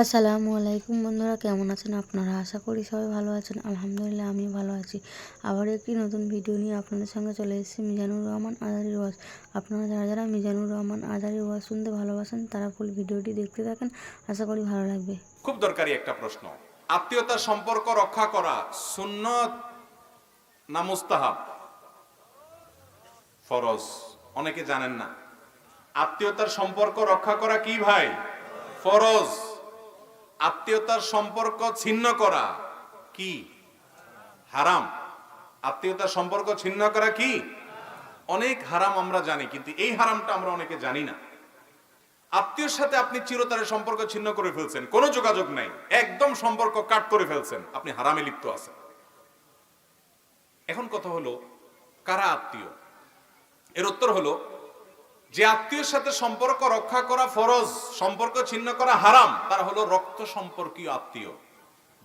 আসসালামু আলাইকুম বন্ধুরা, কেমন আছেন আপনারা? আশা করি সবাই ভালো আছেন। আলহামদুলিল্লাহ আমি ভালো আছি। আবার একটি নতুন ভিডিও নিয়ে আপনাদের সঙ্গে চলে এসেছি, মিজানুর রহমান আজারি ওয়াজ। আপনারা যারা যারা মিজানুর রহমান আজারি ওয়াজ শুনতে ভালোবাসেন, তারা ফুল ভিডিওটি দেখতে থাকেন। আশা করি ভালো লাগবে। খুব দরকারি একটা প্রশ্ন। আত্মীয়তার সম্পর্ক রক্ষা করা সুন্নত না মুস্তাহাব? ফরজ, অনেকে জানেন না। আত্মীয়তার সম্পর্ক রক্ষা করা কি ভাই? ফরজ। আত্মীয়তার সম্পর্ক ছিন্ন করা কি? হারাম। আত্মীয়তার সম্পর্ক ছিন্ন করা কি? অনেক হারাম আমরা জানি, কিন্তু এই হারামটা আমরা অনেকে জানি না। আত্মীয়র সাথে আপনি চিরতরের সম্পর্ক ছিন্ন করে ফেলছেন, কোনো যোগাযোগ নাই। একদম সম্পর্ক কাট করে ফেলছেন, আপনি হারামে লিপ্ত আছেন। এখন কথা হলো, কারা আত্মীয়? এর উত্তর হলো যে আত্মীয়র সাথে সম্পর্ক রক্ষা করা ফরজ, সম্পর্ক ছিন্ন করা হারাম, তারা হলো রক্ত সম্পর্কীয় আত্মীয়।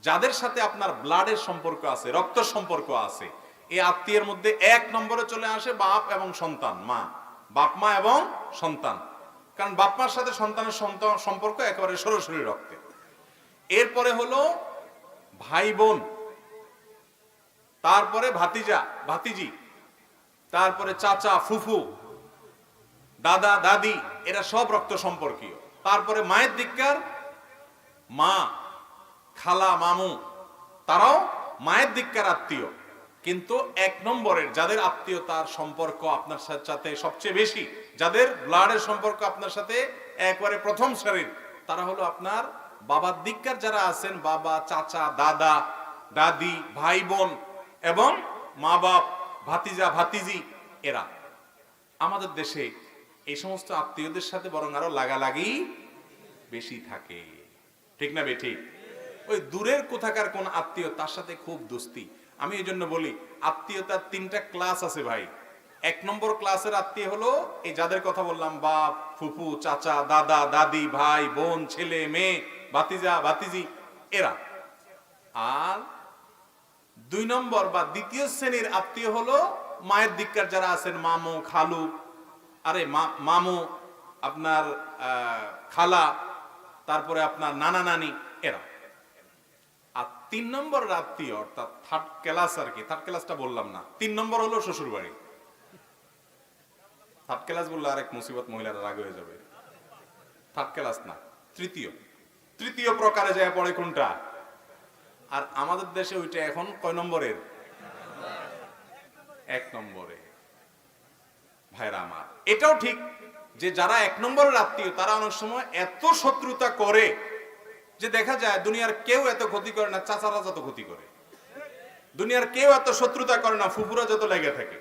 যাদের সাথে আপনার ব্লাডের সম্পর্ক আছে, রক্ত সম্পর্ক আছে, এই আত্মীয়ের মধ্যে এক নম্বরে চলে আসে বাপ এবং সন্তান, মা। বাপ, মা এবং সন্তান। কারণ বাপ, মার সাথে সন্তানের সন্তান, সম্পর্ক একেবারে সরাসরি রক্তে। এরপরে হলো ভাই, বোন। তারপরে ভাতিজা, ভাতিজি। তারপরে চাচা, ফুফু। দাদা, দাদি, এরা সব রক্ত সম্পর্কীয়। তারপরে মায়ের দিককার মা, খালা, মামু, তারাও মায়ের দিককার আত্মীয়। কিন্তু এক নম্বরের যাদের আত্মীয়তার সম্পর্ক আপনার সাথে সবচেয়ে বেশি, যাদের ব্লাডের সম্পর্ক আপনার সাথে একবারে প্রথম সারির, তারা হলো আপনার বাবার দিককার যারা আছেন, বাবা, চাচা, দাদা, দাদি, ভাই, বোন এবং মা বাপ ভাতিজা, ভাতিজি, এরা। আমাদের দেশে এই সমস্ত আত্মীয়দের সাথে বরং আরও লাগালাগি বেশি থাকে। ঠিক না বে, ঠিক? ওই দূরের কোথাকার কোন আত্মীয় তার সাথে খুব দোস্তি। আমি এই জন্য বলি, আত্মীয়তার তিনটা ক্লাস আছে ভাই। এক নম্বর ক্লাসের আত্মীয় হলো এই যাদের কথা বললাম, বাপ, ফুফু, চাচা, দাদা, দাদি, ভাই, বোন, ছেলে, মেয়ে, ভাতিজা, ভাতিজি, এরা। আর দুই নম্বর বা দ্বিতীয় শ্রেণির আত্মীয় হলো মায়ের দিককার যারা আছেন, মামু, খালু আরে মামু, আপনার খালা, তারপরে আপনার নানা নানি, এরা। আর তিন নম্বর আত্মীয় অর্থাৎ থার্ড ক্লাস আর কি থার্ড ক্লাসটা বললাম না, তিন নম্বর হলো শ্বশুর বাড়ি থার্ড ক্লাস বললে আরেক মুসিবত, মহিলারা রাগ হয়ে যাবে। থার্ড ক্লাস না, তৃতীয়। তৃতীয় প্রকারে যায় পড়ে কোনটা? আর আমাদের দেশে ওইটা এখন কয় নম্বরের? এক নম্বরে। ভাইরা আমার, এটাও ঠিক যে যারা এক নম্বরের আত্মীয়, তারা অনেক সময় এত শত্রুতা করে যে দেখা যায় দুনিয়ার কেউ এত ক্ষতি করে না, চাচারা যত ক্ষতি করে। দুনিয়ার কেউ এত শত্রুতা করে না, ফুফুরা যত লেগে থাকে।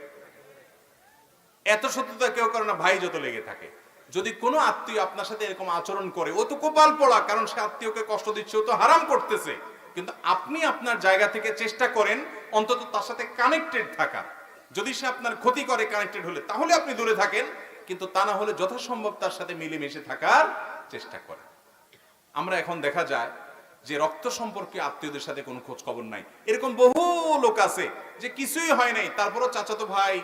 এত শত্রুতা কেউ করে না, ভাই যত লেগে থাকে। যদি কোনো আত্মীয় আপনার সাথে এরকম আচরণ করে, ও তো কপাল পড়া, কারণ সে আত্মীয়কে কষ্ট দিচ্ছে, ও তো হারাম করতেছে। কিন্তু আপনি আপনার জায়গা থেকে চেষ্টা করেন, অন্তত তার সাথে কানেক্টেড থাকা যদি সে আপনার ক্ষতি করে কানেক্টেড হলে, তাহলে আপনি দূরে থাকেন, কিন্তু তা না হলে যথাসম্ভব তার সাথে মিলেমিশে থাকার চেষ্টা করেন। আমরা এখন দেখা যায় যে রক্ত সম্পর্কে আত্মীয়দের সাথে কোনো খোঁজ খবর নাই। এরকম বহু লোক আছে যে কিছুই হয় নাই। তারপরও চাচাতো ভাই,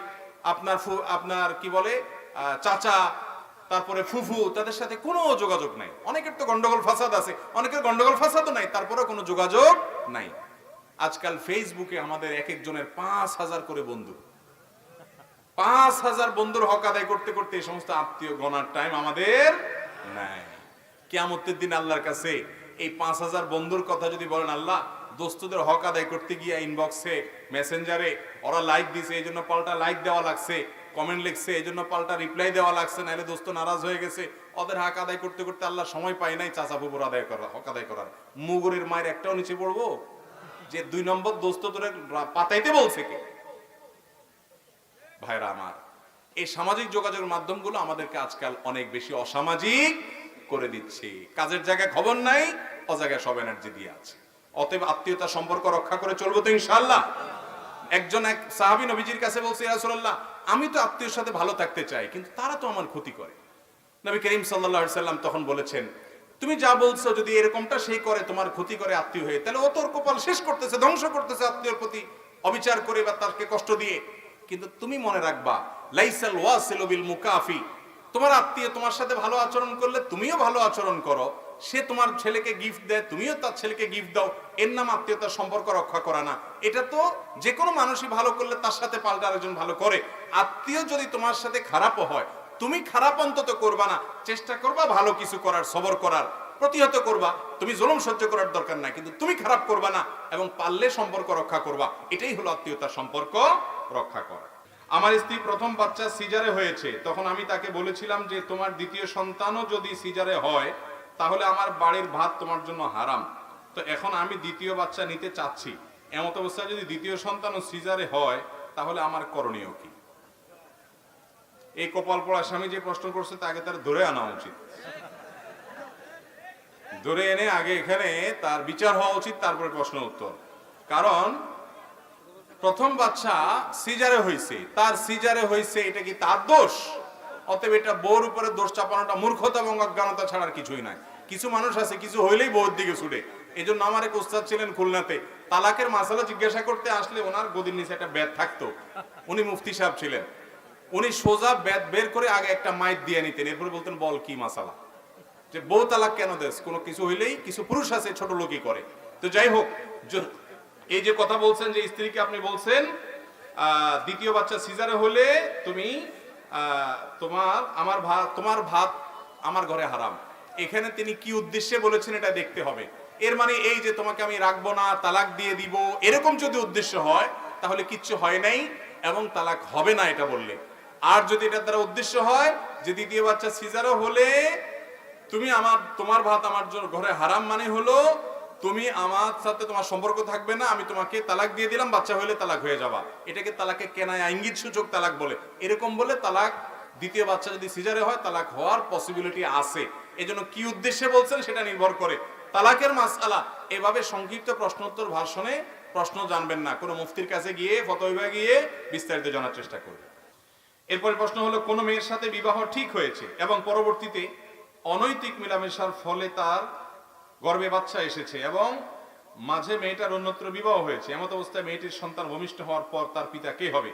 আপনার আপনার কি বলে চাচা, তারপরে ফুফু, তাদের সাথে কোনো যোগাযোগ নাই। অনেকের তো গন্ডগোল ফাসাদ আছে, অনেকের গন্ডগোল ফাসাদও নাই, তারপরেও কোনো যোগাযোগ নাই। আজকাল ফেসবুকে আমাদের এক একজনের পাঁচ হাজার করে বন্ধু। পাঁচ হাজার বন্ধুর হক আদায় করতে করতে এই সমস্ত আত্মীয় গণার টাইম আমাদের নাই। কেয়ামতের দিন আল্লাহর কাছে এই পাঁচ হাজার বন্ধুর কথা যদি বলেন, আল্লাহ, দোস্তদের হক আদায় করতে গিয়ে ইনবক্সে মেসেঞ্জারে ওরা লাইক দিছে, এই জন্য পাল্টা লাইক দেওয়া লাগছে কমেন্ট লিখছে, এই জন্য পাল্টা রিপ্লাই দেওয়া লাগছে নাহলে দোস্ত নারাজ হয়ে গেছে। ওদের হক আদায় করতে করতে আল্লাহ সময় পায় নাই চাচা ফুপুর আদায় করা হক আদায় করার। মুগুরের মায়ের একটাও নিচে পড়ব? যে দুই নম্বর দোস্ত তোরে পাতাইতে বলছে কে? ভাইরা আমার, এই সামাজিক যোগাযোগের মাধ্যমগুলো আমাদেরকে আজকাল অনেক বেশি অসামাজিক করে দিচ্ছে। কাজের জায়গায় খবর নাই, অজায়গায় সব এনার্জি দিয়ে আছে। অতএব আত্মীয়তা সম্পর্ক রক্ষা করে চলবো তো ইনশাল্লাহ একজন এক সাহাবী নবীজির কাছে বলছে, ইয়া রাসূলুল্লাহ, আমি তো আত্মীয়র সাথে ভালো থাকতে চাই, কিন্তু তারা তো আমার ক্ষতি করে। নবী করিম আলাইহি সাল্লাম তখন বলেছেন, তুমি যা বলছো যদি এরকমটা সেই করে, তোমার ক্ষতি করে আত্মীয় হয়ে, তাহলে ও তোর কপাল শেষ করতেছে, ধ্বংস করতেছে আত্মীয়র প্রতি অবিচার করে বা তাকে কষ্ট দিয়ে। কিন্তু তুমি মনে রাখবা, লাইসাল ওয়াসিলু বিল মুকাফি। তোমার আত্মীয় তোমার সাথে ভালো আচরণ করলে তুমিও ভালো আচরণ করো। সে তোমার ছেলেকে গিফট দেয়, তুমিও তার ছেলেকে গিফট দাও। এর নাম আত্মীয়তার সম্পর্ক রক্ষা করা না। এটা তো যে কোনো মানুষই ভালো করলে তার সাথে পাল্টা আরেকজন ভালো করে। আত্মীয় যদি তোমার সাথে খারাপও হয়, তুমি খারাপ অন্তত করবা না। চেষ্টা করবা ভালো কিছু করার, সবর করার। প্রতিহত করবা। তুমি জুলুম সহ্য করার দরকার নাই, কিন্তু তুমি খারাপ করবা না এবং পারলে সম্পর্ক রক্ষা করবা। এটাই হলো আত্মীয়তার সম্পর্ক। রক্ষা করা। আমার স্ত্রী প্রথম বাচ্চা সিজারে হয়েছে, তখন আমি তাকে বলেছিলাম যে তোমার দ্বিতীয় সন্তানও যদি সিজারে হয়, তাহলে আমার বাড়ির ভাত তোমার জন্য হারাম। তো এখন আমি দ্বিতীয় বাচ্চা নিতে চাচ্ছি। এমত অবস্থায় যদি দ্বিতীয় সন্তানও সিজারে হয়, তাহলে আমার করণীয় কি? এই কপাল পড়া স্বামী যে প্রশ্ন করছে তাকে তার ধরে আনা উচিত। ধরে এনে আগে এখানে তার বিচার হওয়া উচিত, তারপরে প্রশ্ন উত্তর। কারণ প্রথম বাচ্চা সিজারে হয়েছে তার সিজারে হয়েছে এটা কি তার দোষ? অতএব এটা বউর উপরে দোষ চাপানোটা মূর্খতা এবং অজ্ঞানতা ছাড়ার কিছুই নাই। কিছু মানুষ আছে, কিছু হইলেই বউর দিকে ছুটে। এই জন্য আমার এক উস্তাদ ছিলেন খুলনাতে। তালাকের মাসালা জিজ্ঞাসা করতে আসলে ওনার গদির নিচে একটা ব্যাত থাকতো। উনি মুফতি সাহেব ছিলেন। উনি সোজা ব্যাত বের করে আগে একটা মাইক দিয়ে নিতেন। এরপর বলতেন, বল কি মাসালা? যে বউ তালাক কেন দেশ কোনো কিছু হইলেই কিছু পুরুষ আছে, ছোট লোকই করে। তো যাই হোক এই যে কথা বলছেন, যে স্ত্রীকে আপনি বলছেন দ্বিতীয় বাচ্চা সিজারে হলে তুমি তোমার, আমার ভাত তোমার ভাত আমার ঘরে হারাম। এখানে তিনি কি উদ্দেশ্যে বলেছেন এটা দেখতে হবে। এর মানে এই যে তোমাকে আমি রাখব না, তালাক দিয়ে দিব, এরকম যদি উদ্দেশ্য হয়, তাহলে কিচ্ছু হয় নাই এবং তালাক হবে না এটা বললে। আর যদি এটার দ্বারা উদ্দেশ্য হয়, যে দ্বিতীয় বাচ্চা সিজারও হলে, তুমি আমার, তোমার ভাত আমার ঘরে হারাম মানে হলো তুমি আমার সাথে তোমার সম্পর্ক থাকবে না, আমি তোমাকে তালাক দিয়ে দিলাম, বাচ্চা হলে তালাক হয়ে যাবা। এটাকে তালাকে কেনায় ইঙ্গিত সূচক তালাক বলে। এরকম বলে তালাক, দ্বিতীয় বাচ্চা যদি সিজারে হয়, তালাক হওয়ার পসিবিলিটি আছে। এজন্য কি উদ্দেশ্যে বলছেন সেটা নির্ভর করে। তালাকের মাসআলা, এভাবে সংক্ষিপ্ত প্রশ্নোত্তর ভাষণে প্রশ্ন জানবেন না। কোনো মুফতির কাছে গিয়ে, ফতোয়া গিয়ে বিস্তারিত জানার চেষ্টা করবেন। এরপরে প্রশ্ন হলো, কোন মেয়ের সাথে বিবাহ ঠিক হয়েছে এবং পরবর্তীতে অনৈতিক মেলামেশার ফলে তার গর্ভে বাচ্চা এসেছে এবং মাঝে মেয়েটার অন্যত্র বিবাহ হয়েছে। এমত অবস্থায় মেয়েটির সন্তান ভূমিষ্ঠ হওয়ার পর তার পিতা কে হবে?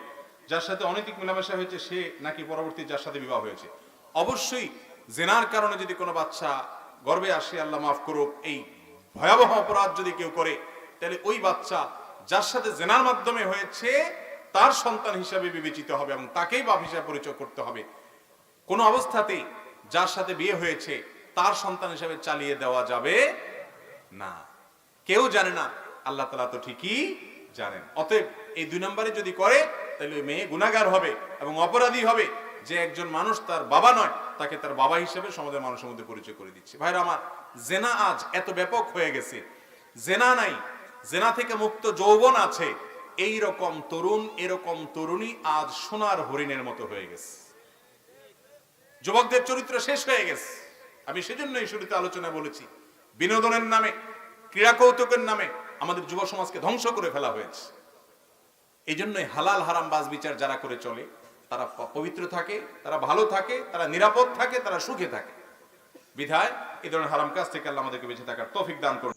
যার সাথে অনৈতিক মেলামেশা হয়েছে, সে নাকি পরবর্তী যার সাথে বিবাহ হয়েছে? অবশ্যই জেনার কারণে যদি কোনো বাচ্চা গর্ভে আসে, আল্লাহ মাফ করুক, এই ভয়াবহ অপরাধ যদি কেউ করে, তাহলে ওই বাচ্চা যার সাথে জেনার মাধ্যমে হয়েছে, তার সন্তান হিসাবে বিবেচিত হবে এবং তাকেই বাপ হিসাবে পরিচয় করতে হবে। কোন অবস্থাতেই যার সাথে বিয়ে হয়েছে তার সন্তান হিসেবে চালিয়ে দেওয়া যাবে না। কেউ জানে না, আল্লাহ তালা তো ঠিকই জানেন। অতএব এই দুই নম্বরে যদি করে, তাহলে ওই মেয়ে গুণাগার হবে এবং অপরাধী হবে। যে একজন মানুষ তার বাবা নয়, তাকে তার বাবা হিসেবে সমাজের মানুষের মধ্যে পরিচয় করে দিচ্ছে। ভাইরা আমার, জেনা আজ এত ব্যাপক হয়ে গেছে। জেনা নাই, জেনা থেকে মুক্ত যৌবন আছে। এই রকম তরুণ, এরকম তরুণী আজ সোনার হরিণের মতো হয়ে গেছে। যুবকদের চরিত্র শেষ হয়ে গেছে। আমি সেজন্য এই শুরুতে আলোচনা বলেছি। বিনোদনের নামে ক্রীড়া কৌতুকের নামে আমাদের যুব সমাজকে ধ্বংস করে ফেলা হয়েছে। এই জন্যই হালাল হারাম বাস বিচার যারা করে চলে, তারা পবিত্র থাকে, তারা ভালো থাকে, তারা নিরাপদ থাকে, তারা সুখে থাকে। বিধায় এ ধরনের হারাম কাজ থেকে আল্লাহ আমাদেরকে বেঁচে থাকার তফিক দান করুন।